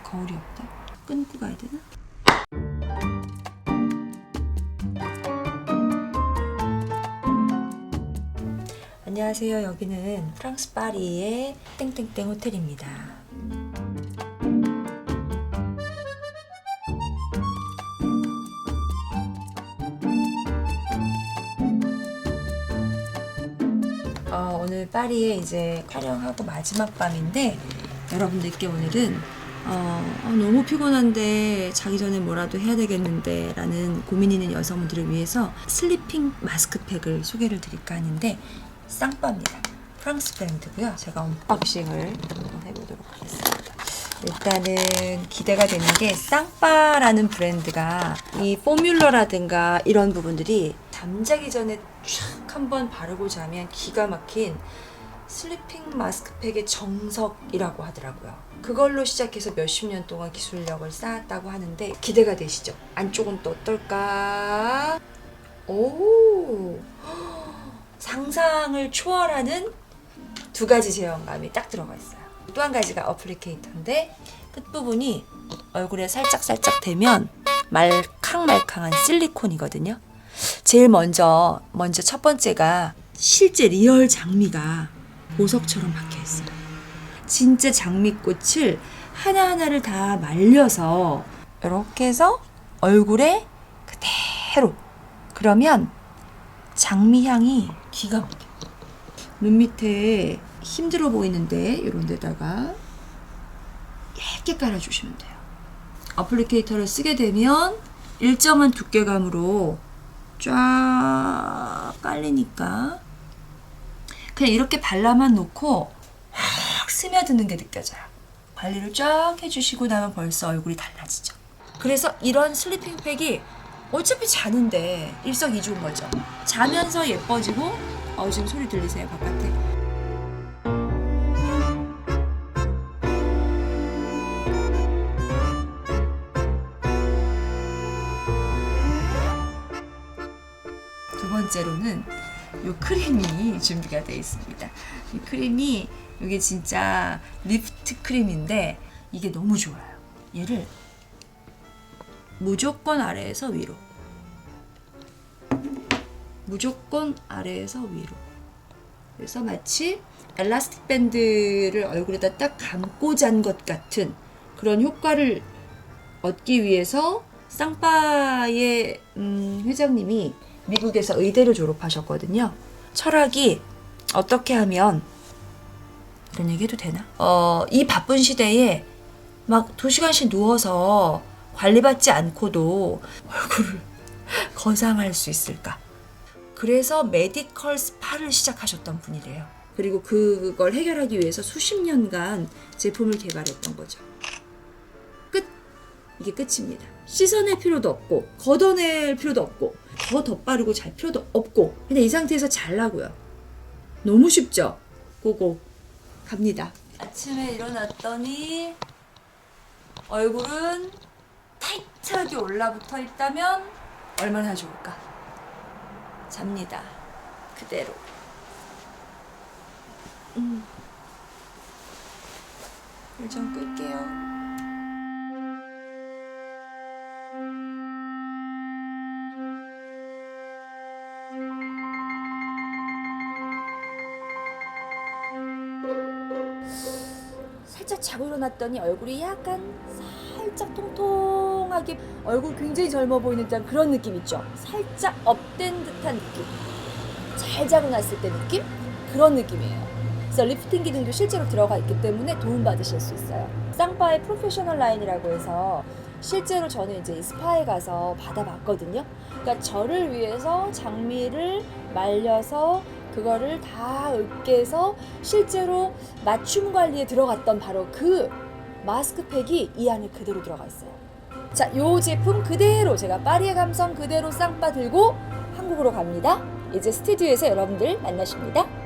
거울이 없다. 끊고 가야 되나? 안녕하세요. 여기는 프랑스 파리의 땡땡땡 호텔입니다. 어, 오늘 파리에 이제 촬영하고 마지막 밤인데 여러분들께 오늘은 어, 아, 너무 피곤한데 자기 전에 뭐라도 해야 되겠는데 라는 고민 있는 여성분들을 위해서 슬리핑 마스크팩을 소개를 드릴까 하는데 쌍빠입니다. 프랑스 브랜드고요. 제가 언박싱을 해보도록 하겠습니다. 일단은 기대가 되는 게 쌍빠라는 브랜드가 이 포뮬러라든가 이런 부분들이 잠자기 전에 촥 한번 바르고 자면 기가 막힌 슬리핑 마스크팩의 정석이라고 하더라고요. 그걸로 시작해서 몇십 년 동안 기술력을 쌓았다고 하는데 기대가 되시죠? 안쪽은 또 어떨까? 오! 상상을 초월하는 두 가지 제형감이 딱 들어가 있어요. 또 한 가지가 어플리케이터인데 끝부분이 얼굴에 살짝살짝 대면 말캉말캉한 실리콘이거든요. 제일 먼저 먼저 첫 번째가 실제 리얼 장미가 보석처럼 박혀 있어요. 진짜 장미꽃을 하나하나를 다 말려서 이렇게 해서 얼굴에 그대로 그러면 장미 향이 기가 막혀. 눈 밑에 힘들어 보이는데 이런 데다가 얇게 깔아주시면 돼요. 어플리케이터를 쓰게 되면 일정한 두께감으로 쫙 깔리니까 그냥 이렇게 발라만 놓고 확 스며드는 게 느껴져요. 관리를 쫙 해주시고 나면 벌써 얼굴이 달라지죠. 그래서 이런 슬리핑 팩이 어차피 자는데 일석이조인 거죠. 자면서 예뻐지고 어 지금 소리 들리세요 바깥에? 두 번째로는 요 크림이 준비가 되어 있습니다. 이 크림이 이게 진짜 리프트 크림인데 이게 너무 좋아요. 얘를 무조건 아래에서 위로. 무조건 아래에서 위로. 그래서 마치 엘라스틱 밴드를 얼굴에다 딱 감고 잔 것 같은 그런 효과를 얻기 위해서 쌍파의 음, 회장님이 미국에서 의대를 졸업하셨거든요. 철학이 어떻게 하면 이런 얘기 해도 되나? 어, 이 바쁜 시대에 막 두 시간씩 누워서 관리받지 않고도 얼굴을 거상할 수 있을까? 그래서 메디컬 스파를 시작하셨던 분이래요. 그리고 그걸 해결하기 위해서 수십 년간 제품을 개발했던 거죠. 끝. 이게 끝입니다. 씻어낼 필요도 없고 걷어낼 필요도 없고 더 덧바르고 잘 필요도 없고 그냥 이 상태에서 잘라고요. 너무 쉽죠? 고고 갑니다. 아침에 일어났더니 얼굴은 타이트하게 올라붙어 있다면 얼마나 좋을까? 잡니다. 그대로. 음. 일좀 끌게요. 살짝 자고 일어났더니 얼굴이 약간 살짝 통통하게 얼굴 굉장히 젊어 보이는 듯한 그런 느낌 있죠? 살짝 업된 듯한 느낌. 잘 자고 났을 때 느낌? 그런 느낌이에요. 그래서 리프팅 기능도 실제로 들어가 있기 때문에 도움 받으실 수 있어요. 쌍파의 프로페셔널 라인이라고 해서 실제로 저는 이제 이 스파에 가서 받아봤거든요. 그러니까 저를 위해서 장미를 말려서 그거를 다 으깨서 실제로 맞춤 관리에 들어갔던 바로 그 마스크팩이 이 안에 그대로 들어가 있어요. 자, 요 제품 그대로 제가 파리의 감성 그대로 쌍빠 들고 한국으로 갑니다. 이제 스튜디오에서 여러분들 만나십니다.